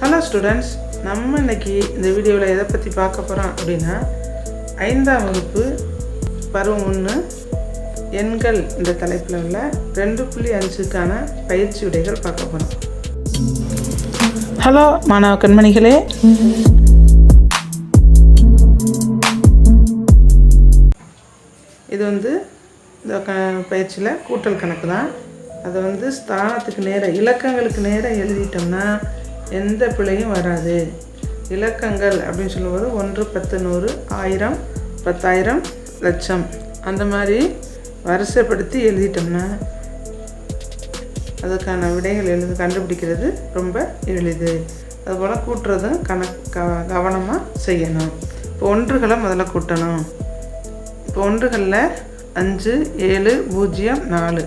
Hello students நம்ம இன்னைக்கு இந்த வீடியோவில் எதை பற்றி பார்க்க போகிறோம் அப்படின்னா ஐந்தாம் வகுப்பு பருவம் ஒன்று எண்கள் இந்த தலைப்பில் உள்ள ரெண்டு புள்ளி அஞ்சுக்கான பயிற்சி உடைகள் பார்க்க போகிறோம் ஹலோ மாணவ கண்மணிகளே. இது வந்து இந்த க பயிற்சியில் கூட்டல் கணக்கு தான் அதை வந்து ஸ்தானத்துக்கு நேராக இலக்கங்களுக்கு நேராக எழுதிட்டோம்னா எந்த பிழையும் வராது. இலக்கங்கள் அப்படின்னு சொல்லும்போது ஒன்று பத்து நூறு ஆயிரம் பத்தாயிரம் லட்சம். அந்த மாதிரி வரிசைப்படுத்தி எழுதிட்டோம்னா அதுக்கான விடைகள் எழுது கண்டுபிடிக்கிறது ரொம்ப எளிது. அதுபோல் கூட்டுறதும் கணக்கு கவனமாக செய்யணும். இப்போ ஒன்றுகளை முதல்ல கூட்டணும். இப்போ ஒன்றுகளில் அஞ்சு ஏழு பூஜ்ஜியம் நாலு.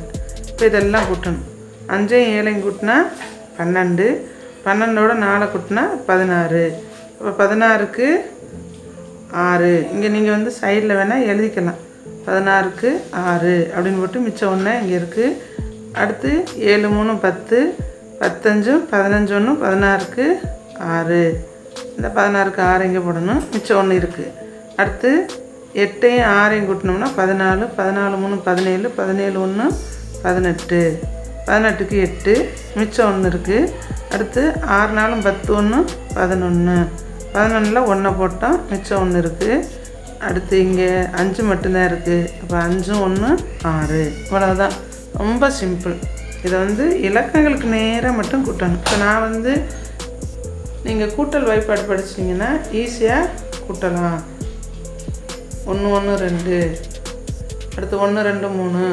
இப்போ இதெல்லாம் கூட்டணும். அஞ்சையும் ஏழையும் கூட்டினா பன்னெண்டு பன்னெண்டோட நாலை கூட்டினா பதினாறு. இப்போ பதினாறுக்கு ஆறு. இங்கே நீங்கள் வந்து சைடில் வேணால் எழுதிக்கலாம். பதினாறுக்கு ஆறு அப்படின்னு போட்டு மிச்சம் ஒன்று இங்கே இருக்குது அடுத்து ஏழு மூணு பத்து பத்தஞ்சும் பதினஞ்சு ஒன்று பதினாறுக்கு ஆறு. இந்த பதினாறுக்கு ஆறு இங்கே போடணும். மிச்சம் ஒன்று இருக்குது அடுத்து எட்டையும் ஆறையும் கூட்டினோம்னா பதினாலு பதினாலு மூணு பதினேழு பதினேழு ஒன்று பதினெட்டு. பதினெட்டுக்கு எட்டு மிச்சம் ஒன்று இருக்குது அடுத்து ஆறு நாளும் பத்து ஒன்று பதினொன்று பதினொன்றில் ஒன்றை போட்டோம் மிச்சம் ஒன்று இருக்குது அடுத்து இங்கே அஞ்சு மட்டும்தான் இருக்குது அப்போ அஞ்சும் ஒன்று ஆறு. இவ்வளோதான் ரொம்ப சிம்பிள் இதை வந்து இலக்கங்களுக்கு நேராக மட்டும் கூட்டணும். இப்போ நான் வந்து நீங்கள் கூட்டல் வாய்ப்பாடு படிச்சிட்டிங்கன்னா ஈஸியாக கூட்டலாம். ஒன்று ஒன்று ரெண்டு. அடுத்து ஒன்று ரெண்டு மூணு.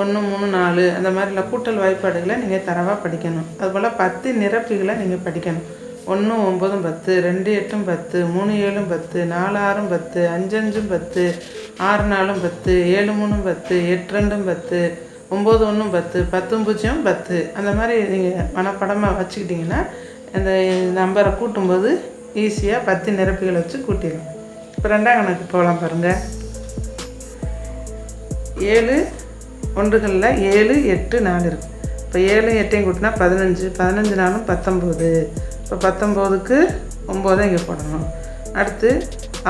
ஒன்று மூணு நாலு அந்த மாதிரிலாம் கூட்டல் வாய்ப்பாடுகளை நீங்கள் தரவாக படிக்கணும். அதுபோல் பத்து நிரப்பிகளை நீங்கள் படிக்கணும். ஒன்று ஒம்பதும் பத்து ரெண்டு எட்டும் பத்து மூணு ஏழும் பத்து நாலு ஆறும் பத்து அஞ்சு அஞ்சும் பத்து ஆறு நாலும் பத்து ஏழு மூணும் பத்து எட்டு ரெண்டும் பத்து ஒம்பது ஒன்றும் பத்து பத்தும் பூஜ்ஜியம் பத்து. அந்த மாதிரி நீங்கள் மனப்படமாக வச்சுக்கிட்டிங்கன்னா அந்த நம்பரை கூட்டும்போது ஈஸியாக பத்து நிரப்புகளை வச்சு கூட்டிடலாம். இப்போ ரெண்டாம் கணக்கு போகலாம் பாருங்கள் ஏழு ஒன்றுகளில் ஏழு எட்டு நாலு இருக்குது இப்போ ஏழு எட்டையும் கூட்டினா பதினஞ்சு பதினஞ்சு நாளும் பத்தொம்போது. இப்போ பத்தொம்போதுக்கு ஒம்போதை இங்கே போடணும். அடுத்து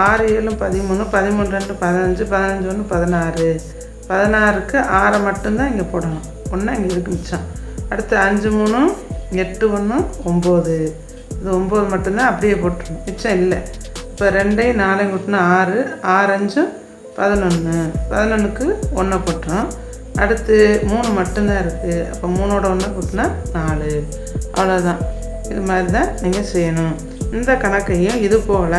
ஆறு ஏழும் பதிமூணு பதிமூணு ரெண்டு பதினஞ்சு பதினஞ்சு ஒன்று பதினாறு. பதினாறுக்கு ஆறை மட்டும்தான் இங்கே போடணும். ஒன்றா இங்கே இருக்கு மிச்சம். அடுத்து அஞ்சு மூணு எட்டு ஒன்று ஒம்பது. இது ஒம்பது மட்டும்தான் அப்படியே போட்டுருணும் மிச்சம் இல்லை. இப்போ ரெண்டையும் நாலையும் கூட்டினா ஆறு ஆறு பதினொன்று. பதினொன்றுக்கு ஒன்றை போட்டுரும் அடுத்து மூணு மட்டும்தான் இருக்குது அப்போ மூணோட ஒன்று கூட்டினா நாலு. அவ்வளோதான் இது மாதிரி தான் நீங்கள் செய்யணும். இந்த கணக்கையும் இது போல்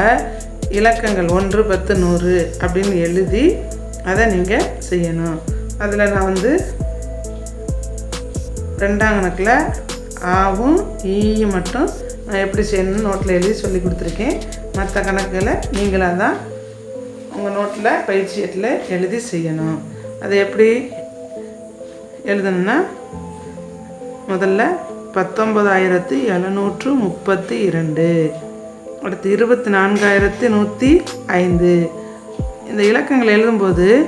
இலக்கங்கள் ஒன்று பத்து நூறு அப்படின்னு எழுதி அதை நீங்கள் செய்யணும். அதில் நான் வந்து ரெண்டாம் கணக்கில் ஆவும் ஈயும் மட்டும் நான் எப்படி செய்யணும்னு நோட்டில் எழுதி சொல்லி கொடுத்துருக்கேன். மற்ற கணக்குகளை நீங்களாக தான் உங்கள் நோட்டில் பயிற்சி எழுதி செய்யணும். அது எப்படி? எழுதணும்னா முதல்ல பத்தொன்பதாயிரத்தி எழுநூற்று முப்பத்தி இரண்டு அடுத்து இருபத்தி நான்காயிரத்தி நூற்றி ஐந்து. இந்த இலக்கங்கள் எழுதும்போது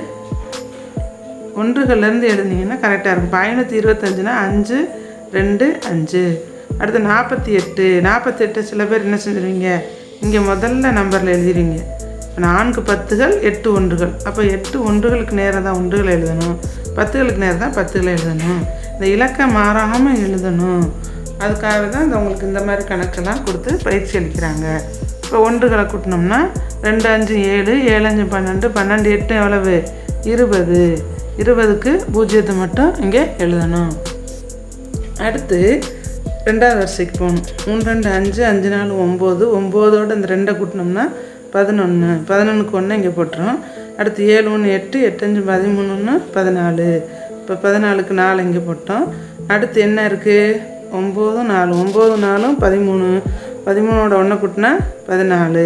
ஒன்றுகள்லேருந்து எழுதுனீங்கன்னா கரெக்டாக இருக்கும். ஐநூற்றி இருபத்தஞ்சுனா அஞ்சு ரெண்டு அஞ்சு. அடுத்து நாற்பத்தி எட்டு நாற்பத்தெட்டு சில பேர் என்ன செஞ்சுருவீங்க? இங்கே முதல்ல நம்பரில் எழுதிடுவீங்க நான்கு பத்துகள் எட்டு ஒன்றுகள். அப்போ எட்டு ஒன்றுகளுக்கு நேராக தான் ஒன்றுகளை எழுதணும். பத்துகளுக்கு நேரம் தான் பத்துகளை எழுதணும். இந்த இலக்கம் மாறாமல் எழுதணும். அதுக்காக தான் இந்த உங்களுக்கு இந்த மாதிரி கணக்கெல்லாம் கொடுத்து பயிற்சி அளிக்கிறாங்க. இப்போ ஒன்றுகளை கூட்டினோம்னா ரெண்டு அஞ்சு ஏழு ஏழு அஞ்சு பன்னெண்டு பன்னெண்டு எட்டு எவ்வளவு? இருபது. இருபதுக்கு பூஜ்ஜியத்தை மட்டும் இங்கே எழுதணும். அடுத்து ரெண்டாவது வரிசைக்கு போகணும். மூணு ரெண்டு அஞ்சு அஞ்சு நாலு ஒம்பது. ஒம்போதோடு இந்த ரெண்டை கூட்டினோம்னா பதினொன்று பதினொன்றுக்கு ஒன்று இங்கே போட்டுரும். அடுத்து ஏழு ஒன்று எட்டு எட்டஞ்சு பதிமூணு ஒன்று பதினாலு. இப்போ பதினாலுக்கு நாலு இங்கே போட்டோம். அடுத்து என்ன இருக்குது ஒம்பது நாலு. ஒம்பது நாலும் பதிமூணு. பதிமூணோட ஒன்றை கூட்டினா பதினாலு.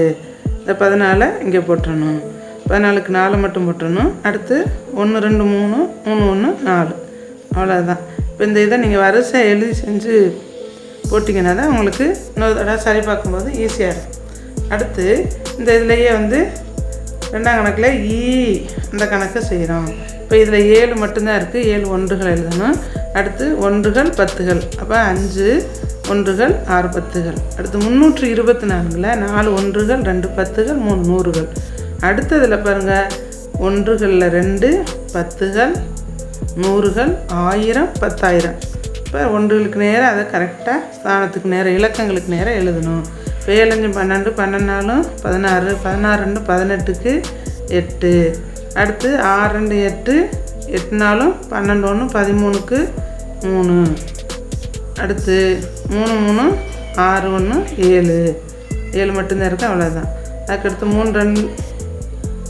இந்த பதினாலை இங்கே போட்டுடணும் பதினாலுக்கு நாலு மட்டும் போட்டுடணும் அடுத்து ஒன்று ரெண்டு மூணு மூணு ஒன்று நாலு. அவ்வளோதான் இப்போ இந்த இதை நீங்கள் வரிசை எழுதி செஞ்சு போட்டிங்கன்னா தான் உங்களுக்கு இன்னொரு தடவை சரி பார்க்கும்போது ஈஸியாக இருக்கும். அடுத்து இந்த இதுலேயே வந்து ரெண்டாம் கணக்கில் ஈ அந்த கணக்கை செய்கிறோம் இப்போ இதில் ஏழு மட்டும்தான் இருக்குது ஏழு ஒன்றுகள் எழுதணும். அடுத்து ஒன்றுகள் பத்துகள். அப்போ அஞ்சு ஒன்றுகள் ஆறு பத்துகள். அடுத்து முந்நூற்றி இருபத்தி நான்கில் நாலு ஒன்றுகள் ரெண்டு பத்துகள் மூணு நூறுகள். அடுத்ததில் பாருங்கள் ஒன்றுகளில் ரெண்டு பத்துகள் நூறுகள் ஆயிரம் பத்தாயிரம். இப்போ ஒன்றுகளுக்கு நேரம் அதை கரெக்டாக ஸ்தானத்துக்கு நேரம் இலக்கங்களுக்கு நேரம் எழுதணும். ஏழஞ்சு பன்னெண்டு பன்னெண்டாலும் பதினாறு பதினாறு ரெண்டு பதினெட்டுக்கு எட்டு. அடுத்து ஆறு ரெண்டு எட்டு எட்டு நாளும் பன்னெண்டு ஒன்று பதிமூணுக்கு மூணு. அடுத்து மூணு மூணு ஆறு ஒன்று ஏழு. ஏழு மட்டும்தான் இருக்குது அவ்வளோதான் அதுக்கடுத்து மூணு ரெண்டு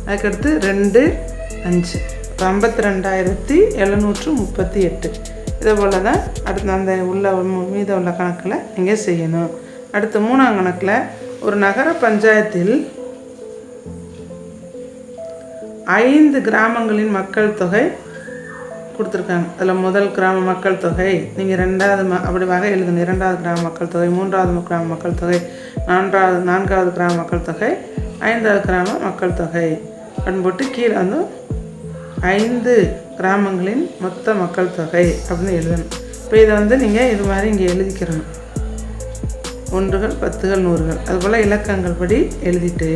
அதுக்கடுத்து ரெண்டு அஞ்சு. ஐம்பத்தி ரெண்டாயிரத்தி எழுநூற்று முப்பத்தி எட்டு. இதே போல் தான் அடுத்து அந்த உள்ள மீத உள்ள கணக்கில் நீங்கள் செய்யணும். அடுத்து மூணாம் கணக்கில் ஒரு நகர பஞ்சாயத்தில் ஐந்து கிராமங்களின் மக்கள் தொகை கொடுத்துருக்காங்க. அதில் முதல் கிராம மக்கள் தொகை நீங்கள் ரெண்டாவது ம அப்படி வகை எழுதுங்க. இரண்டாவது கிராம மக்கள் தொகை மூன்றாவது கிராம மக்கள் தொகை நான்காவது நான்காவது கிராம மக்கள் தொகை ஐந்தாவது கிராம மக்கள் தொகை. அப்படின்னு போட்டு கீழே வந்து ஐந்து கிராமங்களின் மொத்த மக்கள் தொகை அப்படின்னு எழுதணும். இப்போ இதை வந்து நீங்கள் இது மாதிரி இங்கே எழுதிக்கிறணும். ஒன்றுகள் பத்துகள் நூறுகள். அதுபோல் இலக்கங்கள் படி எழுதிட்டு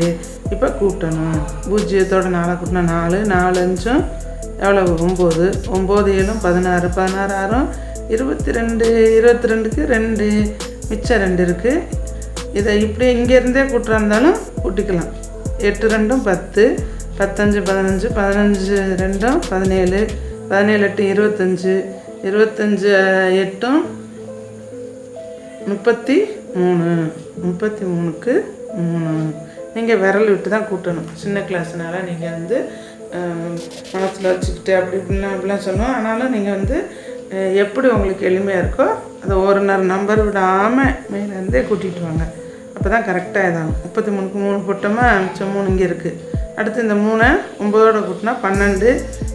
இப்போ கூட்டணும். பூஜ்ஜியத்தோட நாளை கூட்டினா நாலு நாலு அஞ்சும் எவ்வளவு? ஒம்பது. ஒம்பது ஏழும் பதினாறு. பதினாறு ஆறும் இருபத்தி ரெண்டு இருபத்தி ரெண்டுக்கு ரெண்டு. மிச்சம் ரெண்டு இருக்குது இதை இப்படி இங்கேருந்தே கூட்டுறா இருந்தாலும் கூட்டிக்கலாம். எட்டு ரெண்டும் பத்து. பத்தஞ்சு பதினஞ்சு. பதினஞ்சு ரெண்டும் பதினேழு. பதினேழு எட்டு இருபத்தஞ்சு. இருபத்தஞ்சு எட்டும் முப்பத்தி மூணு முப்பத்தி மூணுக்கு மூணு. நீங்கள் விரல் விட்டு தான் கூட்டணும். சின்ன கிளாஸ்னால நீங்கள் வந்து மனசில் வச்சுக்கிட்டு அப்படி இப்படிலாம் அப்படிலாம் சொல்லுவோம் ஆனாலும் நீங்கள் வந்து எப்படி உங்களுக்கு எளிமையாக இருக்கோ அதை ஒரு நேரம் நம்பர் விடாமல் மேலேருந்தே கூட்டிகிட்டு வாங்க. அப்போ தான் கரெக்டாக இதாகும். முப்பத்தி மூணுக்கு மூணு போட்டோமா மிச்சம் மூணு இங்கே இருக்குது அடுத்து இந்த மூணை ஒம்பதோட கூட்டினா பன்னெண்டு.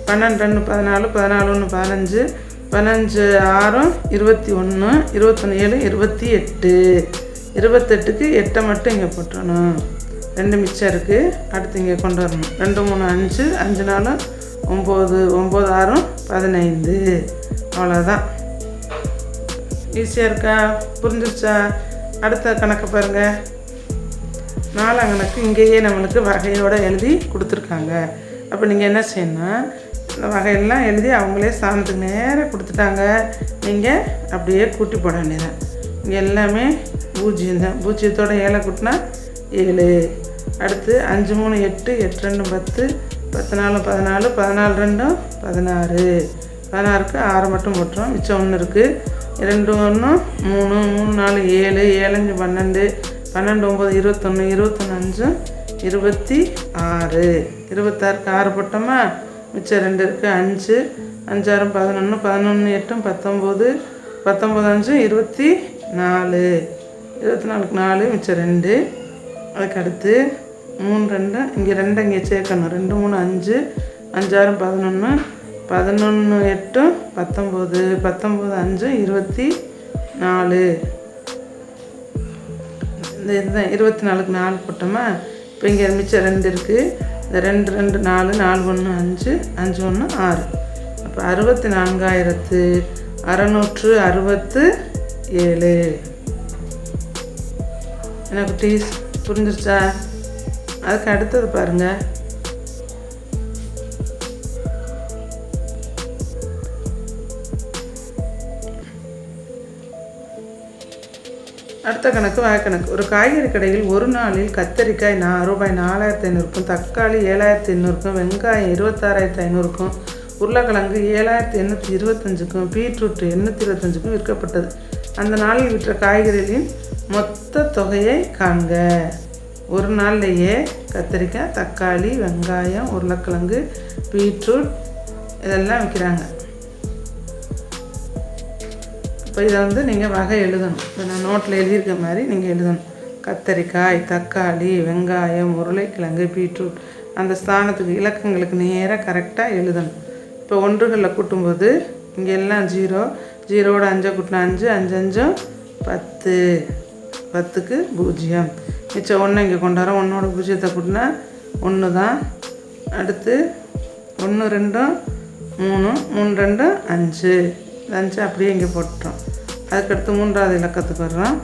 பன்னெண்டு ரெண்டு பதினாலு பதினாலு ஒன்று பதினஞ்சு. பதினஞ்சு ஆறும் இருபத்தி ஒன்று இருபத்தொன்று ஏழு இருபத்தி எட்டு. இருபத்தெட்டுக்கு எட்டை மட்டும் இங்கே போட்டணும் ரெண்டு மிச்சம் இருக்குது அடுத்து இங்கே கொண்டு வரணும். ரெண்டு மூணு அஞ்சு அஞ்சு நாளும் ஒம்பது ஒம்பது ஆறும் பதினைந்து. அவ்வளோதான் ஈஸியாக இருக்கா? புரிஞ்சிருச்சா? அடுத்த கணக்கு பாருங்கள் நாலாம் கணக்கு இங்கேயே நம்மளுக்கு வகையோடு எழுதி கொடுத்துருக்காங்க. அப்போ நீங்கள் என்ன செய்யணும்னா வகையெல்லாம் எழுதி அவங்களே சாணத்துக்கு நேராக கொடுத்துட்டாங்க. நீங்கள் அப்படியே கூட்டி போட வேண்டியதான் இங்கே எல்லாமே பூஜ்ஜியம் தான். பூஜ்ஜியத்தோட ஏழை கூட்டினா ஏழு. அடுத்து அஞ்சு மூணு எட்டு எட்டு ரெண்டு பத்து பத்து நாலு பதினாலு பதினாலு ரெண்டும் பதினாறு. பதினாறுக்கு ஆறு மட்டும் போட்டுரும். மிச்சம் ஒன்று இருக்குது ரெண்டு ஒன்று மூணு மூணு நாலு ஏழு ஏழஞ்சு பன்னெண்டு பன்னெண்டு ஒம்பது இருபத்தொன்று இருபத்தொன்று அஞ்சும் இருபத்தி ஆறு. இருபத்தாறுக்கு ஆறு போட்டோமா? மிச்சம் ரெண்டு இருக்குது அஞ்சு. அஞ்சாயிரம் பதினொன்று பதினொன்று எட்டும் பத்தொம்போது பத்தொம்போது அஞ்சு இருபத்தி நாலு. இருபத்தி நாலுக்கு நாலு மிச்சம் ரெண்டு. அதுக்கு அடுத்து மூணு ரெண்டு. இங்கே ரெண்டு இங்கே சேர்க்கணும். ரெண்டு மூணு அஞ்சு. அஞ்சாயிரம் பதினொன்று பதினொன்று எட்டும் பத்தொம்போது. பத்தொம்போது அஞ்சு இருபத்தி நாலு. இந்த இதுதான் இருபத்தி நாலுக்கு நாலு போட்டோமா? இப்போ இங்கே மிச்சம் ரெண்டு இருக்குது இந்த ரெண்டு ரெண்டு நாலு நாலு ஒன்று அஞ்சு அஞ்சு ஒன்று ஆறு. அப்போ அறுபத்தி நான்காயிரத்து அறநூற்று அறுபத்து ஏழு. எனக்கு டீஸ் புரிஞ்சிருச்சா? அதுக்கு அடுத்தது பாருங்கள் அடுத்த கணக்கு வாய்க்கணக்கு ஒரு காய்கறி கடையில் ஒரு நாளில் கத்தரிக்காய் நா ரூபாய் நாலாயிரத்து ஐநூறுக்கும் தக்காளி ஏழாயிரத்தி எண்ணூறுக்கும் வெங்காயம் இருபத்தாறாயிரத்து ஐநூறுக்கும் உருளைக்கிழங்கு ஏழாயிரத்தி எண்ணூற்றி இருபத்தஞ்சுக்கும் பீட்ரூட் எண்ணூற்றி இருபத்தஞ்சுக்கும் விற்கப்பட்டது. அந்த நாளில் விற்ற காய்கறிகளின் மொத்த தொகையை காண்க. ஒரு நாள்லேயே கத்திரிக்காய் தக்காளி வெங்காயம் உருளைக்கிழங்கு பீட்ரூட் இதெல்லாம் விற்கிறாங்க இப்போ இதை வந்து நீங்கள் வகை எழுதணும். இப்போ நான் நோட்டில் எழுதியிருக்க மாதிரி நீங்கள் எழுதணும். கத்தரிக்காய் தக்காளி வெங்காயம் உருளைக்கிழங்கு பீட்ரூட் அந்த ஸ்தானத்துக்கு இலக்கங்களுக்கு நேராக கரெக்டாக எழுதணும். இப்போ ஒன்றுகளில் கூட்டும்போது இங்கே எல்லாம் ஜீரோ ஜீரோவோட அஞ்சை கூட்டினா அஞ்சு அஞ்சு அஞ்சும் பத்து. பத்துக்கு பூஜ்ஜியம். மிச்சம் ஒன்று இங்கே கொண்டு வரோம். ஒன்றோட பூஜ்ஜியத்தை கூட்டினா ஒன்று தான். அடுத்து ஒன்று ரெண்டும் மூணு மூணு ரெண்டும் அஞ்சு. அஞ்சு அப்படியே இங்கே போட்டோம் அதுக்கடுத்து மூன்றாவது இலக்கத்துக்கு வர்றோம்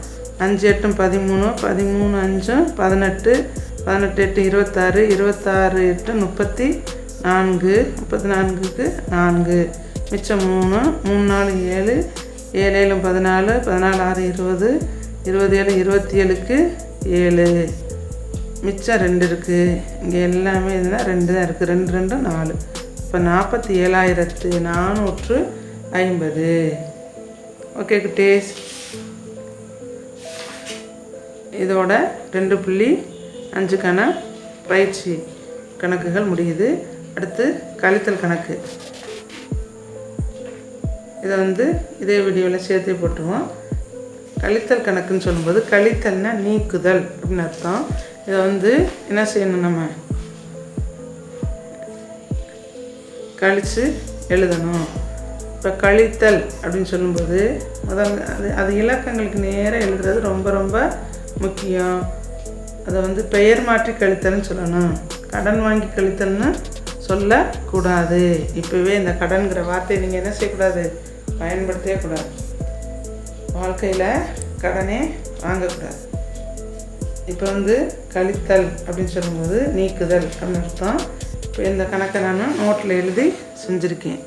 அஞ்சு எட்டும் பதிமூணு பதிமூணு அஞ்சும் பதினெட்டு பதினெட்டு எட்டு இருபத்தாறு இருபத்தாறு எட்டு முப்பத்தி நான்கு முப்பத்தி நான்குக்கு நான்கு. மிச்சம் மூணு மூணு நாலு ஏழு ஏழு ஏழு பதினாலு பதினாலு ஆறு இருபது இருபது ஏழு இருபத்தி ஏழுக்கு ஏழு. மிச்சம் ரெண்டு இருக்குது இங்கே எல்லாமே இதுனால் ரெண்டு தான் இருக்குது ரெண்டு ரெண்டு நாலு. இப்போ நாற்பத்தி ஏழாயிரத்து நானூற்று ஐம்பது. ஓகே குட்டீஸ் இதோட ரெண்டு புள்ளி அஞ்சுக்கான பயிற்சி கணக்குகள் முடியுது. அடுத்து கழித்தல் கணக்கு. இதை வந்து இதே வீடியோவில் சேர்த்து போட்டுருவோம். கழித்தல் கணக்குன்னு சொல்லும்போது கழித்தல்னா நீக்குதல் அப்படின்னு அர்த்தம். இதை வந்து என்ன செய்யணும் நம்ம? கழித்து எழுதணும். இப்போ கழித்தல் அப்படின்னு சொல்லும்போது முதல் அது அது இலக்கங்களுக்கு நேராக எழுதுறது ரொம்ப ரொம்ப முக்கியம். அதை வந்து பெயர் மாற்றி கழித்தல்னு சொல்லணும். கடன் வாங்கி கழித்தல்னு சொல்லக்கூடாது. இப்போவே இந்த கடன்கிற வார்த்தையை நீங்கள் என்ன செய்யக்கூடாது? பயன்படுத்தவே கூடாது வாழ்க்கையில் கடனே வாங்கக்கூடாது. இப்போ வந்து கழித்தல் அப்படின்னு சொல்லும்போது நீக்குதல் அப்படின்னு அர்த்தம். இப்போ இந்த கணக்கை நான் நோட்டில் எழுதி செஞ்சுருக்கேன்.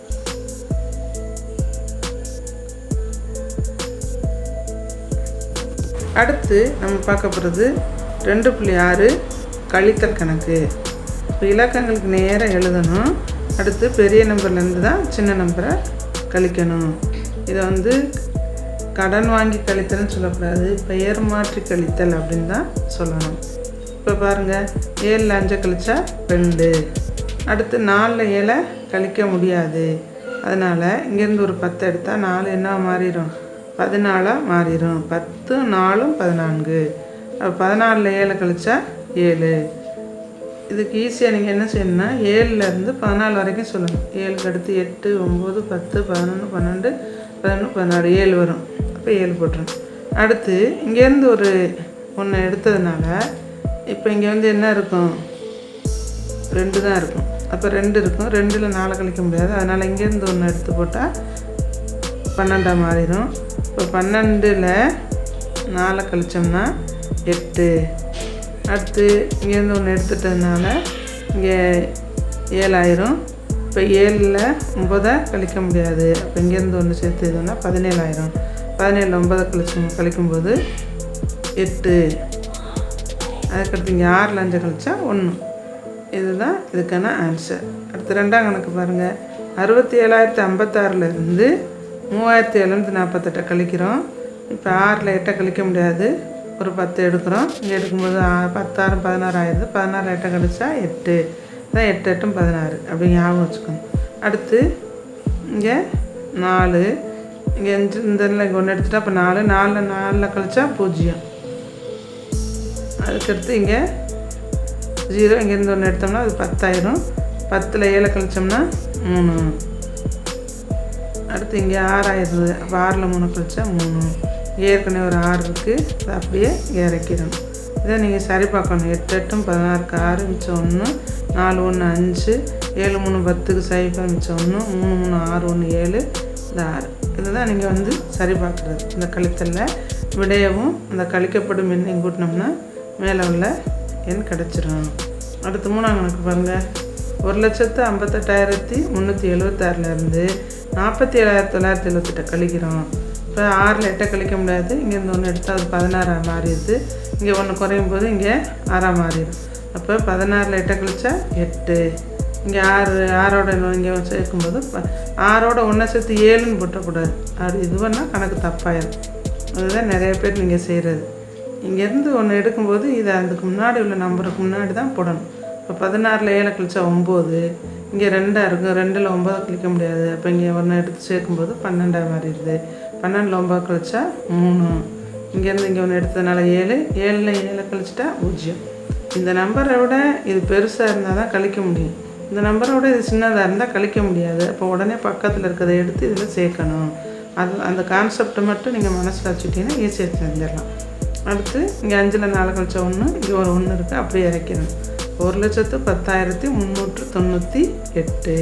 அடுத்து நம்ம பார்க்க போகிறது ரெண்டு புள்ளி ஆறு கழித்தல் கணக்கு. இப்போ இலக்கங்களுக்கு நேராக எழுதணும். அடுத்து பெரிய நம்பர்லேருந்து தான் சின்ன நம்பரை கழிக்கணும். இதை வந்து கடன் வாங்கி கழித்தல்னு சொல்லக்கூடாது. பெயர் மாற்றி கழித்தல் அப்படின்னு தான் சொல்லணும். இப்போ பாருங்கள் ஏழில் அஞ்சை கழிச்சா ரெண்டு. அடுத்து நாலில் ஏழை கழிக்க முடியாது. அதனால் இங்கேருந்து ஒரு பத்து எடுத்தால் நாலு என்ன மாறிடும்? பதினாலாக மாறிடும் பத்து நாலும் பதினான்கு. பதினாலில் ஏழை கழிச்சா ஏழு. இதுக்கு ஈஸியாக நீங்கள் என்ன செய்யணும்னா ஏழுலேருந்து பதினாலு வரைக்கும் சொல்லணும் ஏழுக்கு அடுத்து எட்டு ஒம்பது பத்து பதினொன்று பன்னெண்டு பதினொன்று பதினாறு. ஏழு வரும். அப்போ ஏழு போட்டுரும் அடுத்து இங்கேருந்து ஒரு ஒன்று எடுத்ததுனால இப்போ இங்கே வந்து என்ன இருக்கும்? ரெண்டு தான் இருக்கும். அப்போ ரெண்டு இருக்கும். ரெண்டில் நாலு கழிக்க முடியாது. அதனால் இங்கேருந்து ஒன்று எடுத்து போட்டால் பன்னெண்டாக மாறிடும். இப்போ பன்னெண்டில் நாலை கழிச்சோம்னா எட்டு. அடுத்து இங்கேருந்து ஒன்று எடுத்துட்டதுனால இங்கே ஏழாயிரம் இப்போ ஏழில் ஒம்பதை கழிக்க முடியாது. அப்போ இங்கேருந்து ஒன்று சேர்த்துதுன்னா பதினேழாயிரம் பதினேழு ஒம்பதை கழிச்சு கழிக்கும்போது எட்டு. அதுக்கடுத்து இங்கே ஆறில் அஞ்சு கழிச்சா ஒன்று. இதுதான் இதுக்கான ஆன்சர் அடுத்து ரெண்டாம் கணக்கு பாருங்கள் அறுபத்தி ஏழாயிரத்து ஐம்பத்தாறுலேருந்து மூவாயிரத்தி எழுநூற்றி நாற்பத்தெட்டை கழிக்கிறோம். இப்போ ஆறில் எட்டை கழிக்க முடியாது. ஒரு பத்து எடுக்கிறோம். இங்கே எடுக்கும்போது பத்தாயிரம் பதினாறு ஆயிடுது பதினாறு எட்டை கழிச்சா எட்டு. தான் எட்டு எட்டும் பதினாறு. அப்படி ஞாபகம் வச்சுக்கணும். அடுத்து இங்கே நாலு. இங்கே அஞ்சு இந்த இங்கே ஒன்று எடுத்துட்டா இப்போ நாலு. நாலில் நாலில் கழிச்சா பூஜ்ஜியம். அதுக்கடுத்து இங்கே ஜீரோ. இங்கேருந்து ஒன்று எடுத்தோம்னா அது பத்தாயிரம். பத்தில் ஏழை கழிச்சோம்னா மூணு. அடுத்து இங்கே ஆறாயிருது அப்போ ஆறில் மூணு கழிச்சா மூணு. ஏற்கனவே ஒரு ஆறு இருக்குது அதை அப்படியே இறக்கிடணும். இதை நீங்கள் சரி பார்க்கணும். எட்டு எட்டும் பதினாறுக்கு ஆறு மிச்சம் ஒன்று நாலு ஒன்று அஞ்சு ஏழு மூணு பத்துக்கு சைஃபர் மிச்சம் ஒன்று மூணு மூணு ஆறு ஒன்று ஏழு இந்த ஆறு. இதுதான் நீங்கள் வந்து சரி பார்க்குறது. இந்த கழித்தலில் விடையவும் அந்த கழிக்கப்படும் எண்ணையும் கூட்டினோம்னா மேலே உள்ள எண் கிடச்சிரும். அடுத்து மூணாம் கணக்கு பாருங்கள் ஒரு லட்சத்து ஐம்பத்தெட்டாயிரத்தி முந்நூற்றி எழுபத்தாறுலேருந்து நாற்பத்தி ஏழாயிரத்தி தொள்ளாயிரத்தி எழுபத்தெட்டை கழிக்கிறோம். இப்போ ஆறில் எட்டை கழிக்க முடியாது. இங்கேருந்து ஒன்று எடுத்தால் அது பதினாறாக மாறிடுது. இங்கே ஒன்று குறையும் போது இங்கே ஆறாக மாறிடும். அப்போ பதினாறில் எட்டை கழிச்சா எட்டு. இங்கே ஆறு ஆறோட இங்கே சேர்க்கும்போது ஆறோட ஒன்றை சேர்த்து ஏழுன்னு போட்டக்கூடாது. அது பண்ணால் கணக்கு தப்பாயிடும் அதுதான் நிறைய பேர் நீங்கள் செய்கிறது இங்கேருந்து ஒன்று எடுக்கும்போது இதை அதுக்கு முன்னாடி உள்ள நம்பருக்கு முன்னாடி தான் போடணும். இப்போ பதினாறில் ஏழை கழிச்சா ஒம்பது இங்கே ரெண்டாக இருக்கும். ரெண்டில் ஒம்பதை கழிக்க முடியாது. அப்போ இங்கே ஒன்று எடுத்து சேர்க்கும்போது பன்னெண்டாக மாறிடுது. பன்னெண்டில் ஒம்பது கழிச்சா மூணு. இங்கேருந்து இங்கே ஒன்று எடுத்ததுனால ஏழு. ஏழில் ஏழை கழிச்சிட்டா பூஜ்ஜியம். இந்த நம்பரை விட இது பெருசாக இருந்தால் தான் கழிக்க முடியும். இந்த நம்பரை விட இது சின்னதாக இருந்தால் கழிக்க முடியாது. அப்போ உடனே பக்கத்தில் இருக்கிறத எடுத்து இதில் சேர்க்கணும். அது அந்த கான்செப்டை மட்டும் நீங்கள் மனசில் வச்சுட்டிங்கன்னா ஈஸியாக செஞ்சிடலாம் அடுத்து இங்கே அஞ்சில் நாலு கழிச்ச ஒன்று இங்கே ஒரு ஒன்று இருக்குது அப்படியே இறக்கணும் ஒரு லட்சத்து பத்தாயிரத்தி முந்நூற்று தொண்ணூற்றி எட்டு.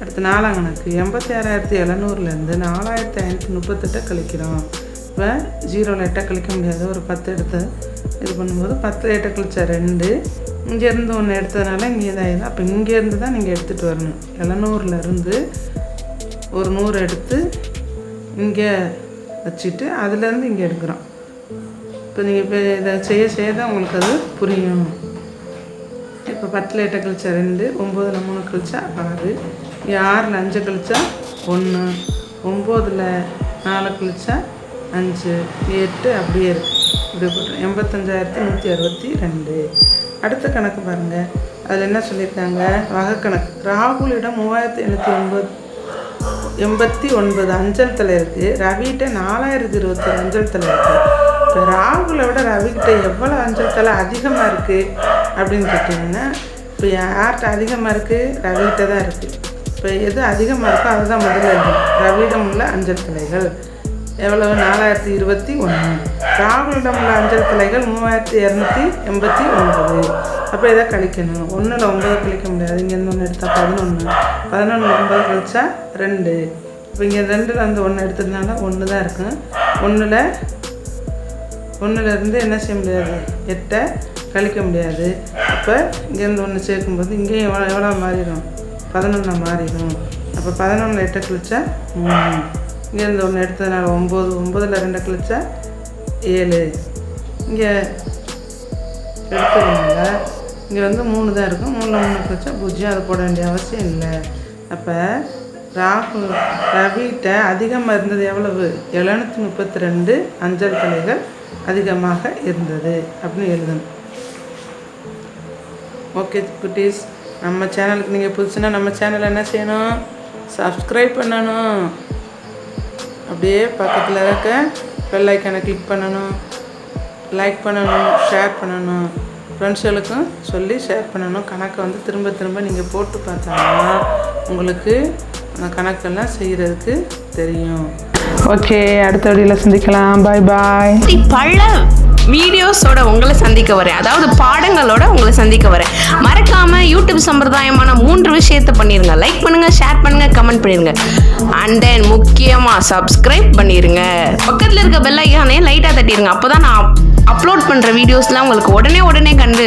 அடுத்து நாலாம் கணக்கு. எண்பத்தி ஆறாயிரத்தி எழுநூறுலேருந்து நாலாயிரத்தி ஐநூற்றி முப்பத்தெட்டை கழிக்கிறோம். இப்போ ஜீரோவில் எட்டை கழிக்க முடியாது. ஒரு பத்து எடுத்து இது பண்ணும்போது பத்து எட்டை கழிச்சா ரெண்டு. இங்கேருந்து ஒன்று எடுத்ததுனால இங்கே இதாகிது அப்போ இங்கேருந்து தான் நீங்கள் எடுத்துகிட்டு வரணும். எழுநூறுலேருந்து ஒரு நூறு எடுத்து இங்கே வச்சுட்டு அதுலேருந்து இங்கே எடுக்கிறோம். இப்போ நீங்கள் இப்போ இதை செய்ய செய்ய தான் உங்களுக்கு அது புரியும். இப்போ பத்தில் எட்டை கழிச்சா ரெண்டு ஒம்போதில் மூணு கழிச்சா ஆறு ஆறில் அஞ்சு கழிச்சா ஒன்று ஒம்போதில் நாலு கழிச்சா அஞ்சு எட்டு அப்படியே இருக்குது இப்படி போட்டு எண்பத்தஞ்சாயிரத்தி நூற்றி அறுபத்தி ரெண்டு. அடுத்த கணக்கு பாருங்கள் அதில் என்ன சொல்லியிருக்காங்க? வகக்கணக்கு ராகுலிடம் மூவாயிரத்தி எண்ணூற்றி ஒன்பது எண்பத்தி ஒன்பது அஞ்சல் தலை இருக்குது ரவிகிட்ட நாலாயிரத்தி இருபத்தொரு அஞ்சல் தலை இருக்குது இப்போ ராகுலை விட ரவிக்கிட்ட எவ்வளோ அஞ்சல் தலை அதிகமாக இருக்குது அப்படின்னு கேட்டிங்கன்னா இப்போ யார்கிட்ட அதிகமாக இருக்குது ரவிகிட்ட தான் இருக்குது இப்போ எது அதிகமாக இருக்கோ அதுதான் முதல்ல எழுதணும் ரவியிடம் உள்ள அஞ்சல் கிளைகள். எவ்வளவு? நாலாயிரத்தி இருபத்தி ஒன்று. ராகுலிடம் உள்ள அஞ்சல் கிளைகள் மூவாயிரத்தி இரநூத்தி எண்பத்தி ஒன்பது. அப்போ இதை கழிக்கணும்? ஒன்றில் ஒன்பது கழிக்க முடியாது. இங்கேருந்து ஒன்று எடுத்தால் பதினொன்று பதினொன்று ஒன்பது கழிச்சா ரெண்டு. இப்போ இங்கே ரெண்டில் வந்து ஒன்று எடுத்ததுனால ஒன்று தான் இருக்கும் ஒன்றில் ஒன்றுலேருந்து என்ன செய்ய முடியாது? எட்டை கழிக்க முடியாது. அப்போ இங்கேருந்து ஒன்று சேர்க்கும்போது இங்கேயும் எவ்வளோ எவ்வளோ மாறிடும்? பதினொன்றா மாறிடும். அப்போ பதினொன்றில் எட்டை கழிச்சா மூணு. இங்கேருந்து ஒன்று எடுத்ததுனால ஒம்பது ஒம்பதில் ரெண்டை கழிச்சா ஏழு. இங்கே எடுத்ததுனால இங்கே வந்து மூணு தான் இருக்கும். மூணில் மூணு கழிச்சா பூஜ்ஜியம். அது போட வேண்டிய அவசியம் இல்லை. அப்போ ராகு ரவிகிட்ட அதிகமாக இருந்தது எவ்வளவு? எழுநூற்றி முப்பத்தி ரெண்டு. அஞ்சல் தலைகள் அதிகமாக இருந்தது. அப்படின்னு எழுதணும். ஓகே குட்டீஸ் நம்ம சேனலுக்கு நீங்கள் புதுசுனா நம்ம சேனலை என்ன செய்யணும்? சப்ஸ்கிரைப் பண்ணணும். அப்படியே பக்கத்தில் இருக்க பெல் ஐக்கானை கிளிக் பண்ணணும். லைக் பண்ணணும் ஷேர் பண்ணணும். ஃப்ரெண்ட்ஸுகளுக்கும் சொல்லி ஷேர் பண்ணணும். கணக்கை வந்து திரும்ப திரும்ப நீங்கள் போட்டு பார்த்தாங்கன்னா உங்களுக்கு அந்த கணக்கெல்லாம் செய்கிறதுக்கு தெரியும். ஓகே அடுத்த வீடியோவில் சந்திக்கலாம். பாய் பாய் பல வீடியோஸோட உங்களை சந்திக்க வரேன். அதாவது பாடங்களோட உங்களை சந்திக்க வரேன். மறக்காம யூடியூப் சம்பிரதாயமான மூன்று விஷயத்தை பண்ணிருங்க. லைக் பண்ணுங்க ஷேர் பண்ணுங்க கமெண்ட் பண்ணிருங்க. அண்ட் தென் முக்கியமா சப்ஸ்கிரைப் பண்ணிருங்க. பக்கத்துல இருக்க பெல் ஐக்கானே லைட்டா தட்டிருங்க. அப்பதான் நான் அப்லோட் பண்ற வீடியோஸ்லாம் உங்களுக்கு உடனே உடனே கண்டு